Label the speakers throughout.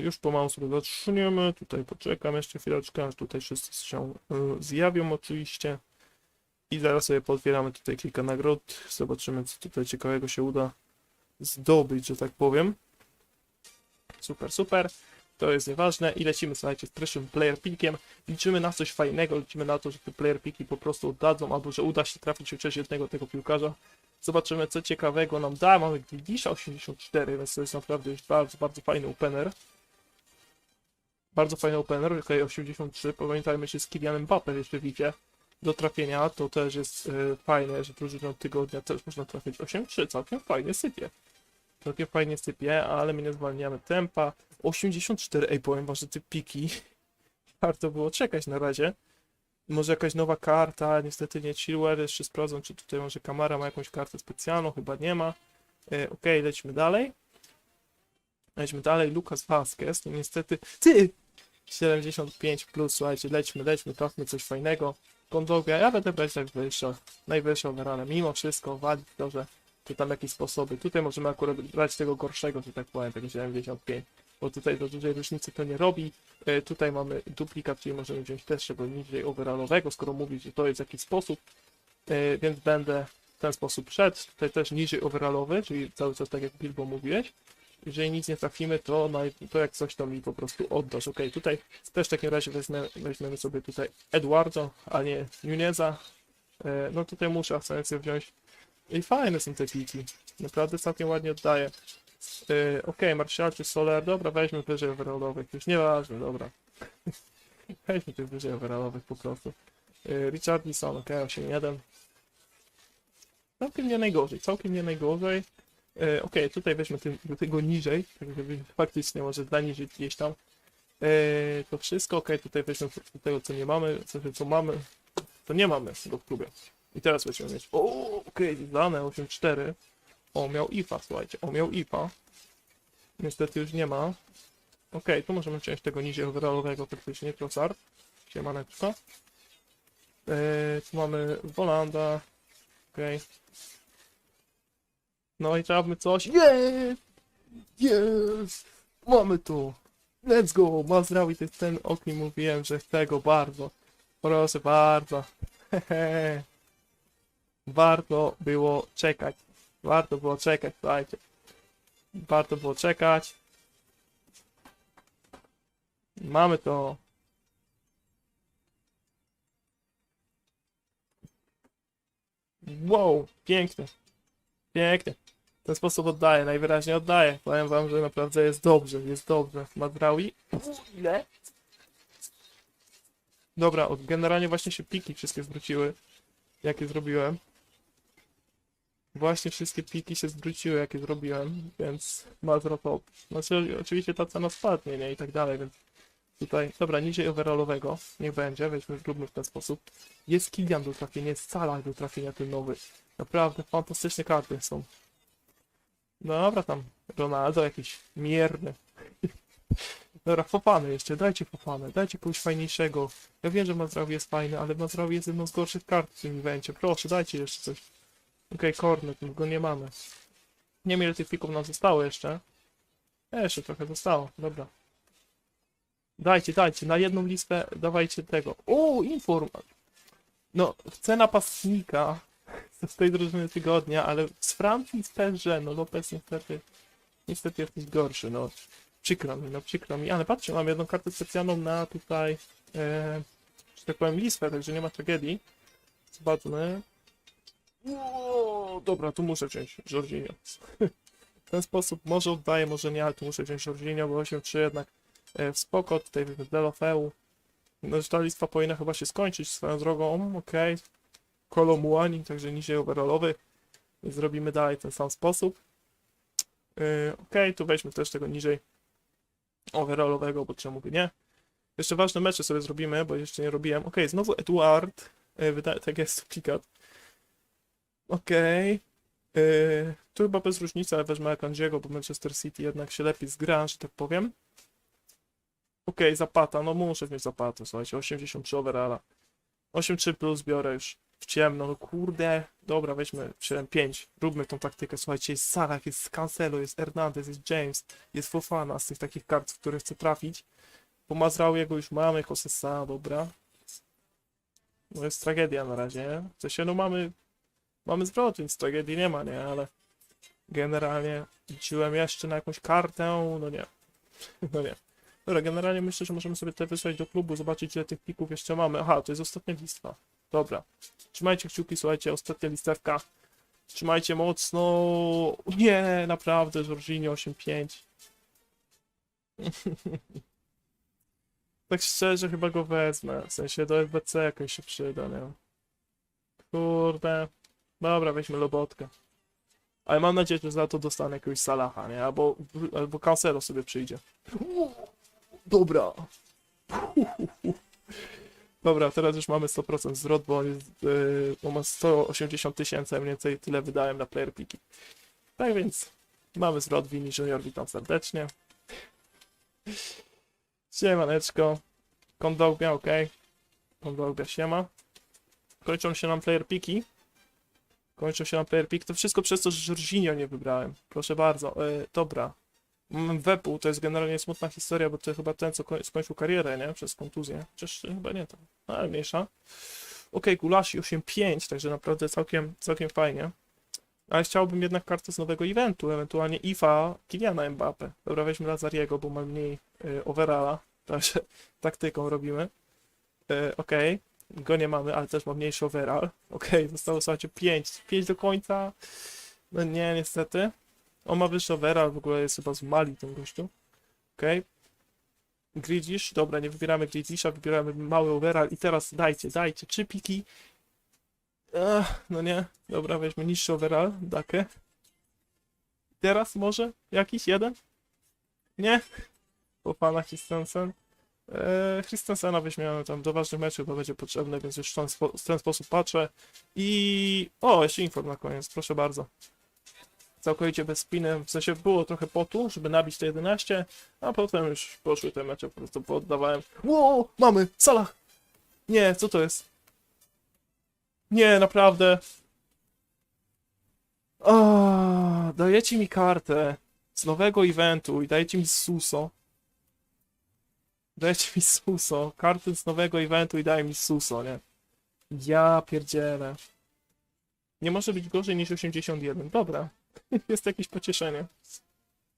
Speaker 1: Już pomału sobie zatrzymujemy, tutaj poczekam jeszcze chwileczkę, aż tutaj wszyscy się e, zjawią oczywiście. I zaraz sobie potwieramy tutaj kilka nagród, zobaczymy co tutaj ciekawego się uda zdobyć, że tak powiem. Super, super. To jest nieważne i lecimy, słuchajcie, z pierwszym player pickiem. Liczymy na coś fajnego, liczymy na to, że te player piki po prostu oddadzą, albo że uda się trafić chociaż jednego tego piłkarza. Zobaczymy, co ciekawego nam da. Mamy Glisza 84, więc to jest naprawdę już bardzo, bardzo fajny opener. Bardzo fajny opener, ok, 83. Pamiętajmy, że z Kylianem Mbappé widzicie do trafienia, to też jest e, fajne, że drużyną tygodnia też można trafić 8-3, całkiem fajnie sypie. Całkiem fajnie sypie, ale my nie zwalniamy tempa. 84, ej, powiem wam, że te piki warto było czekać na razie. Może jakaś nowa karta, niestety nie Chilwell, jeszcze sprawdzam, czy tutaj może Kamara ma jakąś kartę specjalną, chyba nie ma. E, ok, lecimy dalej. Lećmy dalej, Lucas Vasquez, no niestety, ty! 75 plus, słuchajcie, lećmy, lećmy, trafmy coś fajnego. Kondoga, ja będę brać najwyższą, najwyższą overallę, mimo wszystko, walić to, że to tam jakieś sposoby. Tutaj możemy akurat brać tego gorszego, że tak powiem, tego 75, bo tutaj do dużej różnicy to nie robi. E, tutaj mamy duplikat, czyli możemy wziąć też tego niżej overallowego, skoro mówić, że to jest jakiś sposób, e, więc będę w ten sposób szedł. Tutaj też niżej overallowy, czyli cały czas tak jak Bilbo mówiłeś. Jeżeli nic nie trafimy, to, naj, to jak coś to mi po prostu oddasz. Ok, tutaj też w takim razie weźmie, weźmiemy sobie tutaj Eduardo, a nie Nuneza. E, no tutaj muszę Asencję wziąć. I fajne są te piki. Naprawdę całkiem ładnie oddaje. E, ok, Martial czy Soler, dobra, weźmy wyżej overallowych. Już nieważne, dobra. weźmy tych wyżej overallowych po prostu. E, Richardson, ok, 8-1. Całkiem nie najgorzej, całkiem nie najgorzej. E, ok, tutaj weźmy tym, do tego niżej, tak żeby faktycznie może zaniżyć gdzieś tam. E, to wszystko, ok, tutaj weźmy do tego co nie mamy, co, co mamy, to nie mamy go w klubie. I teraz będziemy mieć, o, ok, dane 8-4. O, miał IFA, słuchajcie, o, miał IFA. Niestety już nie ma. Ok, tu możemy wziąć tego niżej overallowego faktycznie, Trossard. Siemaneczko. E, tu mamy Wolanda. Okej. No i trzeba by coś. Jest! Jest! Mamy to! Let's go! To jest ten, o którym mówiłem, że chcę go bardzo. Proszę bardzo. Hehe. Warto było czekać. Warto było czekać, słuchajcie. Warto było czekać. Mamy to. Wow, piękne. Pięknie. W ten sposób oddaję, najwyraźniej oddaję. Powiem wam, że naprawdę jest dobrze, jest dobrze. Madraui. Ile? Dobra, generalnie właśnie się piki wszystkie zwróciły, jakie zrobiłem. Właśnie wszystkie piki się zwróciły, jakie zrobiłem, więc Mazro top. Znaczy, oczywiście ta cena spadnie, nie, i tak dalej, więc tutaj, dobra, niżej overallowego, niech będzie, weźmy, zróbmy w ten sposób. Jest Kilian do trafienia, jest Salah do trafienia, ten nowy. Naprawdę fantastyczne karty są. Dobra, tam Ronaldo jakiś mierny. Dobra, Fofany jeszcze, dajcie Fofany, dajcie kogoś fajniejszego. Ja wiem, że Mazraoui jest fajny, ale Mazraoui jest jedną z gorszych kart w tym evencie. Proszę, dajcie jeszcze coś. Okej, okay, Kornet, no go nie mamy. Nie wiem ile tych fików nam zostało jeszcze. Jeszcze trochę zostało, dobra. Dajcie, dajcie, na jedną listę dawajcie tego. O, inform. No, chcę napastnika z tej drużyny tygodnia, ale z Francji też, że no Lopez niestety, niestety jesteś gorszy, no. Przykro mi, no przykro mi, ale patrzcie, mam jedną kartę specjalną na tutaj, e, że tak powiem, listę, także nie ma tragedii. Zobaczmy. Dobra, tu muszę wziąć Jorginho. w ten sposób może oddaję, może nie, ale tu muszę wziąć Jorginho, bo 8-3 jednak e, w spoko, tutaj wezmę Delofeu. No, ta listwa powinna chyba się skończyć swoją drogą, okej. Okay. Kolomuani, także niżej overallowy. Zrobimy dalej ten sam sposób. Yy, ok, tu weźmy też tego niżej overallowego, bo czemu by nie. Jeszcze ważne mecze sobie zrobimy, bo jeszcze nie robiłem. Ok, znowu Eduard. Yy, tak jest. Ok. Tu chyba bez różnicy, ale wezmę Akandziego, bo Manchester City jednak się lepiej zgra, że tak powiem. Ok, Zapata, no muszę mieć Zapatę, słuchajcie, 83 overalla. 8-3 plus biorę już. W ciemno, no kurde. Dobra, weźmy 7-5, róbmy tą taktykę. Słuchajcie, jest Salah, jest Cancelo, jest Hernandez, jest James, jest Fofana z tych takich kart, w które chcę trafić. Po Mazraouyego już mamy, Josesa, dobra. No jest tragedia na razie? W sensie, no mamy, mamy zwrot, więc tragedii nie ma, nie? Ale generalnie liczyłem jeszcze na jakąś kartę, no nie. No nie. Dobra, generalnie myślę, że możemy sobie te wysłać do klubu, zobaczyć ile tych plików jeszcze mamy. Aha, to jest ostatnia lista. Dobra. Trzymajcie kciuki, słuchajcie, ostatnia listewka. Trzymajcie mocno. Nie, naprawdę, Jorginho 8-5. tak szczerze chyba go wezmę. W sensie do FBC jakoś się przyda, nie? Kurde. Dobra, weźmy Lobotkę. Ale mam nadzieję, że za to dostanę jakiegoś Salaha, nie? Albo, albo Cancelo sobie przyjdzie. Dobra. Dobra, teraz już mamy 100% zwrot, bo on jest, yy, bo ma 180 tysięcy, mniej więcej tyle wydałem na player piki. Tak więc mamy zwrot Vini Junior, witam serdecznie. Siemaneczko. Kondogbia, ok. Kondogbia, siema. Kończą się nam player piki. Kończą się nam player piki. To wszystko przez to, że Jorginho nie wybrałem. Proszę bardzo. Yy, dobra. Wepu to jest generalnie smutna historia, bo to chyba ten, co koń- skończył karierę, nie? Przez kontuzję. Chociaż chyba nie to. No, ale mniejsza. Okej, Gulashi 8-5, także naprawdę całkiem, całkiem fajnie. Ale chciałbym jednak kartę z nowego eventu, ewentualnie IFA Kiliana Mbappe. Dobra, weźmy Lazariego, bo ma mniej y, overalla, także taktyką robimy. Y, Okej, go nie mamy, ale też ma mniejszy overall. Okej, zostało słuchajcie 5. 5 do końca. No nie, niestety. On ma wyższy overall, w ogóle jest chyba z Mali ten gościu. Okej. Gridzish, dobra, nie wybieramy Gridisha, wybieramy mały overall i teraz dajcie, dajcie, trzy piki. No nie, dobra, weźmy niższy overall, dakę. Teraz może jakiś jeden? Nie? Po pana Christensen. Eee, Christensena weźmiemy tam do ważnych meczów, bo będzie potrzebny, więc już w ten, spo, w ten sposób patrzę. I... O, jeszcze inform na koniec, proszę bardzo całkowicie bez spiny, w sensie było trochę potu, żeby nabić te 11, a potem już poszły te mecze, po prostu pooddawałem. Wow, mamy, Salah! Nie, co to jest? Nie, naprawdę. O, dajecie mi kartę z nowego eventu i dajecie mi Suso. Dajecie mi Suso, kartę z nowego eventu i daje mi Suso, nie? Ja pierdzielę. Nie może być gorzej niż 81. Dobra. Jest jakieś pocieszenie.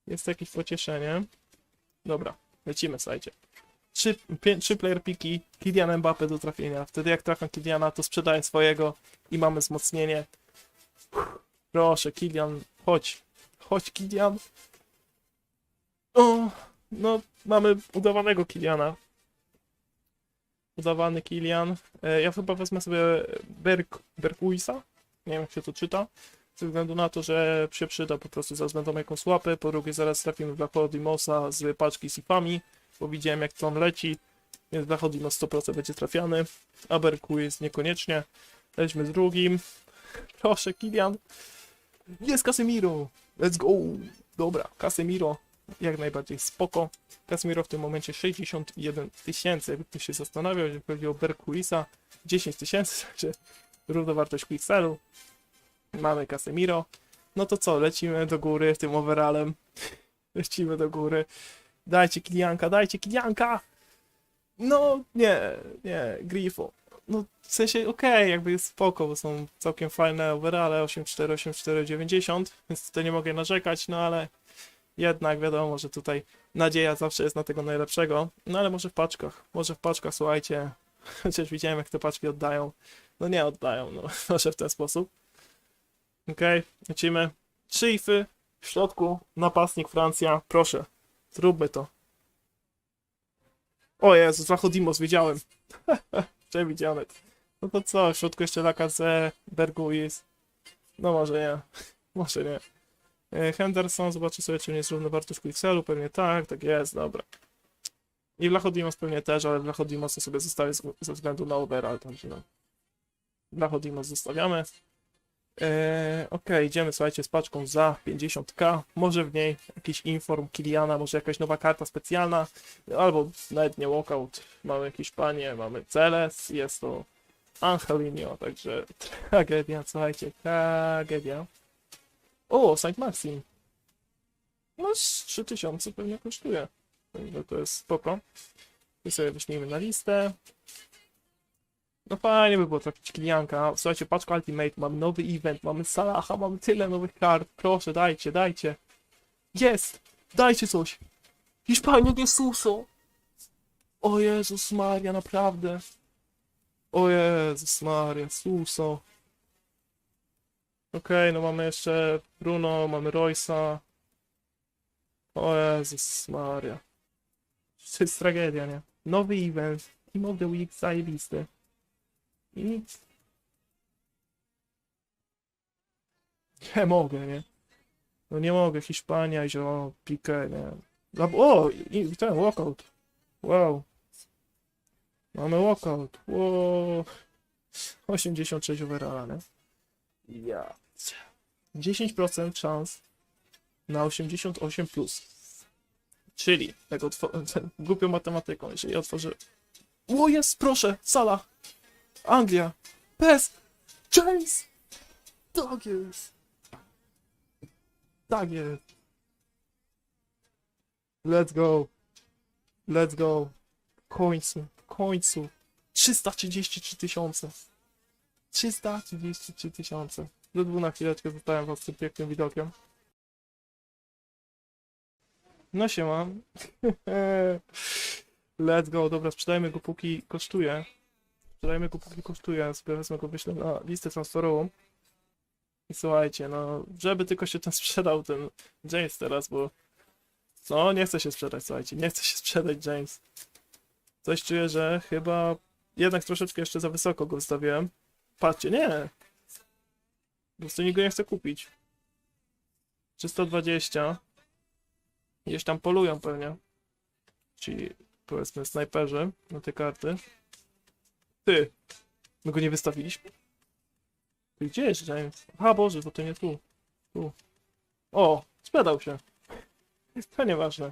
Speaker 1: Jest jakieś pocieszenie. Dobra, lecimy, słuchajcie. Trzy, pię, trzy player piki, Kylian Mbappe do trafienia. Wtedy jak trafiam Kyliana, to sprzedaję swojego i mamy wzmocnienie. Proszę, Kylian, chodź. Chodź, Kylian. O, no, mamy udawanego Kyliana. Udawany Kylian. E, ja chyba wezmę sobie Berk, Berkuisa. Nie wiem, jak się to czyta ze względu na to, że się przyda po prostu za względem jakąś łapę, po drugie zaraz trafimy w Lachodimosa z paczki z ifami, bo widziałem jak to on leci, więc Lachodimos 100% będzie trafiany, Aberku jest niekoniecznie, lećmy z drugim, proszę Kilian, jest Casemiro, let's go, dobra, Casemiro, jak najbardziej spoko, Casemiro w tym momencie 61 tysięcy, jakby ktoś się zastanawiał, jeżeli chodzi o Berkuisa, 10 tysięcy, także równowartość Quicksellu, Mamy Casemiro. No to co, lecimy do góry tym overallem. Lecimy do góry. Dajcie Kilianka, dajcie Kilianka! No, nie, nie, Grifo. No, w sensie, okej, jakby jest spoko, bo są całkiem fajne overale, 8.4, 8.4, 90, więc tutaj nie mogę narzekać, no ale jednak wiadomo, że tutaj nadzieja zawsze jest na tego najlepszego, no ale może w paczkach, może w paczkach, słuchajcie, chociaż widziałem jak te paczki oddają, no nie oddają, no może w ten sposób. Okej, lecimy. Trzy w środku, napastnik Francja, proszę, zróbmy to. O Jezu, Zachodimos, wiedziałem. Przewidziane. No to co, w środku jeszcze Lacazette, Berguis. No może nie, może nie. E, Henderson, zobaczę sobie, czy nie jest równowartość Quixelu, pewnie tak, tak jest, dobra. I Lachodimos pewnie też, ale Lachodimosa sobie zostawię ze względu na overall, także no. Lachodimos zostawiamy. Eee, Okej, idziemy słuchajcie z paczką za 50k. Może w niej jakiś inform Kiliana, może jakaś nowa karta specjalna, albo nawet nie walkout. Mamy Hiszpanię, mamy Celes, jest to Angelinio, także tragedia, słuchajcie, tragedia. O, Saint Maxim. No z 3000 pewnie kosztuje. Także to jest spoko. Tu sobie wyślijmy na listę. No fajnie by było trafić Kilianka. Słuchajcie, paczka Ultimate, mamy nowy event, mamy Salaha, mamy tyle nowych kart. Proszę, dajcie, dajcie. Jest! Dajcie coś! Hiszpania Suso! O Jezus Maria, naprawdę. O Jezus Maria, Suso. Okej, no mamy jeszcze Bruno, mamy Roysa. O Jezus Maria. To jest tragedia, nie? Nowy event. Team of the Week zajebisty. I nic. Nie mogę, nie? No nie mogę. Hiszpania, zio, Piqué, nie? O, i, ten walkout. Wow. Mamy walkout. Wow. 86 overalla, nie? Ja. 10% szans na 88 plus. Czyli, otworzę, głupią matematyką, jeżeli otworzę... O jest, proszę, sala! Anglia! Pes! James! Tak jest! Tak jest! Let's go! Let's go! W końcu, w końcu! 333 tysiące! 333 tysiące! Do dwóch na chwileczkę zostałem was tym pięknym widokiem. No się mam. Let's go, dobra, sprzedajmy go póki kosztuje. Sprzedajmy go póki kosztuje, wezmę go wyślę na listę transferową. I słuchajcie, no, żeby tylko się ten sprzedał, ten James teraz, bo... No, nie chce się sprzedać, słuchajcie, nie chce się sprzedać James. Coś czuję, że chyba jednak troszeczkę jeszcze za wysoko go wystawiłem. Patrzcie, nie! Po prostu nikt go nie chce kupić. 320. Gdzieś tam polują pewnie. Ci, powiedzmy, snajperzy na te karty. Ty! My go nie wystawiliśmy? Ty gdzie jest James? Aha, Boże, bo to nie tu. Tu. O! Sprzedał się. To nieważne.